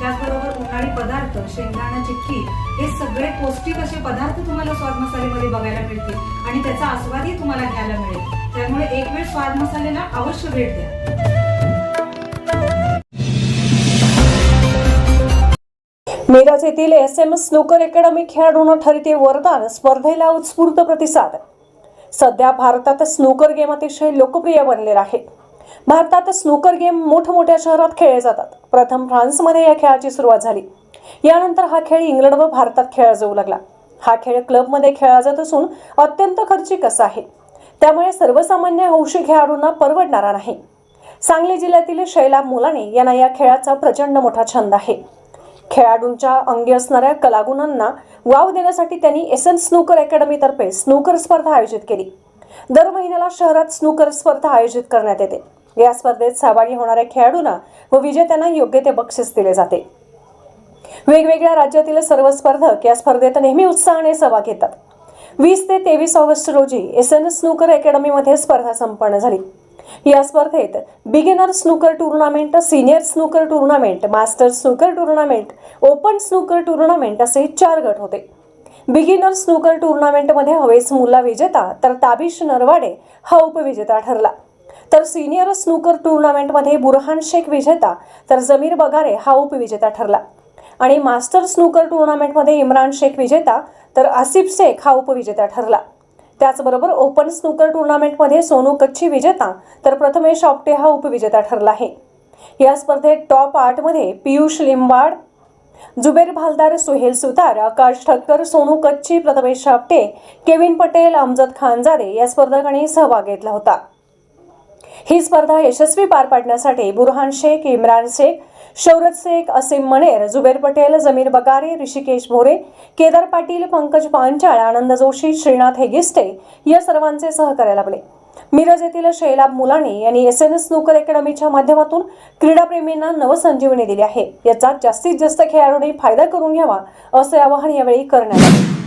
त्याचबरोबर उन्हाळी पदार्थ शेंगदाणा चिक्की हे सगळे पौष्टिक असे पदार्थ तुम्हाला स्वाद मसालेमध्ये बघायला मिळतील आणि त्याचा आस्वादही तुम्हाला घ्यायला मिळेल. त्यामुळे एक वेळ स्वाद मसालेला अवश्य भेट द्या. मिरज येथील एस एम स्नूकर अकॅडमी खेळाडूंना ठरते वरदान स्पर्धेला उत्स्फूर्त प्रतिसाद. सध्या भारतात स्नूकर गेम अतिशय लोकप्रिय बनलेला आहे. भारतात स्नूकर गेम मोठमोठ्या शहरात खेळले जातात. प्रथम फ्रान्समध्ये या खेळाची सुरुवात झाली. यानंतर हा खेळ इंग्लंड व भारतात खेळला जाऊ लागला. हा खेळ क्लबमध्ये खेळला जात असून अत्यंत खर्चिक असा आहे. त्यामुळे सर्वसामान्य हौशी खेळाडूंना परवडणारा नाही. सांगली जिल्ह्यातील शैला मुलाने यांना या खेळाचा प्रचंड मोठा छंद आहे. खेळाडूंच्या अंगी असणाऱ्या कलागुणांना वाव देण्यासाठी त्यांनी एस एन स्नूकर अकॅडमीतर्फे स्नूकर स्पर्धा आयोजित केली. दर महिन्याला शहरात स्नूकर स्पर्धा आयोजित करण्यात येते. या स्पर्धेत सहभागी होणाऱ्या खेळाडूंना व विजेत्यांना योग्य ते बक्षीस दिले जाते. वेगवेगळ्या राज्यातील सर्व स्पर्धक या स्पर्धेत नेहमी उत्साहाने सहभाग घेतात. वीस ते तेवीस ऑगस्ट रोजी एस एन स्नूकर अकॅडमीमध्ये स्पर्धा संपन्न झाली. या स्पर्धेत beginner snooker tournament senior snooker tournament master snooker tournament open snooker tournament असे चार गट होते. बिगिनर स्नूकर टुर्नामेंटमध्ये हवेस मुल्ला विजेता तर ताबिश नरवाडे हा उपविजेता ठरला. तर सिनियर स्नूकर टुर्नामेंटमध्ये बुरहान शेख विजेता तर जमीर बगारे हा उपविजेता ठरला. आणि मास्टर स्नूकर टुर्नामेंटमध्ये इम्रान शेख विजेता तर आसिफ शेख हा उपविजेता ठरला. त्याचबरोबर ओपन स्नूकर टुर्नामेंटमध्ये सोनू कच्छी विजेता तर प्रथमेश आपटे हा उपविजेता ठरला आहे. या स्पर्धेत टॉप आठमध्ये पियुष लिंबाड जुबेर भालदार सुहेल सुतार आकाश ठक्कर सोनू कच्ची प्रथमेश आपटे केविन पटेल अमजद खानजादे या स्पर्धकांनी सहभाग घेतला होता. ही स्पर्धा यशस्वी पार पाडण्यासाठी बुरहान शेख इम्रान शेख शौरत शेख असीम मनेर जुबेर पटेल जमीर बगारे ऋषिकेश भोरे केदार पाटील पंकज पांचाळ आनंद जोशी श्रीनाथ हेगिस्टे या सर्वांचे सहकार्य लाभले. मिरज येथील शैलाब मुलाने यांनी एस एन एस स्नूकर अकॅडमीच्या माध्यमातून क्रीडाप्रेमींना नवसंजीवनी दिली आहे. याचा जास्तीत जास्त खेळाडूंनी फायदा करून घ्यावा असे आवाहन यावेळी करण्यात आले.